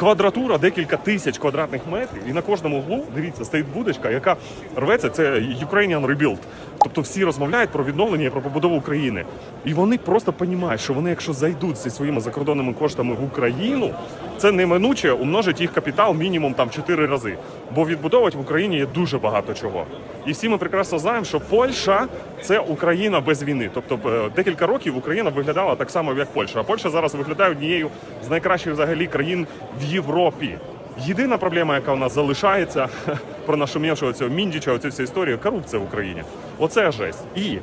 квадратура декілька тисяч квадратних метрів, і на кожному углу, дивіться, стоїть будочка, яка рветься. Це Ukrainian Rebuild. Тобто всі розмовляють про відновлення і про побудову України. І вони просто розуміють, що вони, якщо зайдуть зі своїми закордонними коштами в Україну, це неминуче умножить їх капітал мінімум там 4 рази. Бо відбудовувати в Україні є дуже багато чого. І всі ми прекрасно знаємо, що Польща це Україна без війни. Тобто е, декілька років Україна виглядала так само, як Польща. А Польща зараз виглядає однією з найкращих взагалі країн в Європі. Єдина проблема, яка у нас залишається про нашумівшого цього міндіча, оцю всю історію, корупція в Україні. Оце жесть. І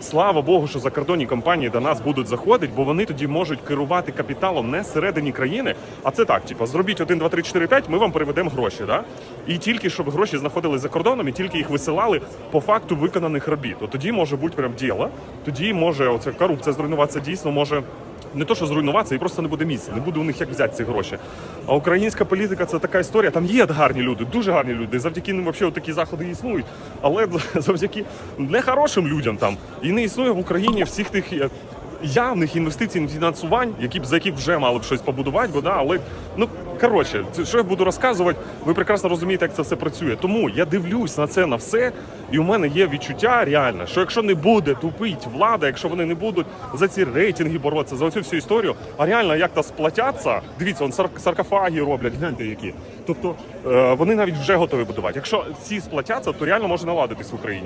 слава Богу, що закордонні компанії до нас будуть заходити, бо вони тоді можуть керувати капіталом не всередині країни, а це так: типу, зробіть 1, 2, 3, 4, 5, ми вам переведемо гроші. Да? І тільки щоб гроші знаходились за кордоном, і тільки їх висилали по факту виконаних робіт. От тоді може бути прям діло. Тоді може оця корупція зруйнуватися дійсно може. Не то, що зруйнуватися, і просто не буде місця, не буде у них як взяти ці гроші. А українська політика це така історія. Там є гарні люди, дуже гарні люди. Завдяки ним взагалі такі заходи існують. Але завдяки нехорошим людям там і не існує в Україні всіх тих е, явних інвестицій, фінансувань, які б за які вже мали б щось побудувати, бо да, але ну коротше, що я буду розказувати, ви прекрасно розумієте, як це все працює. Тому я дивлюсь на це на все, і у мене є відчуття реально, що якщо не буде тупить влада, якщо вони не будуть за ці рейтинги боротися, за цю всю історію, а реально як то сплатяться, дивіться, он сар- саркофаги роблять, гляньте які. Тобто е, вони навіть вже готові будувати. Якщо ці сплатяться, то реально може наладитись в Україні.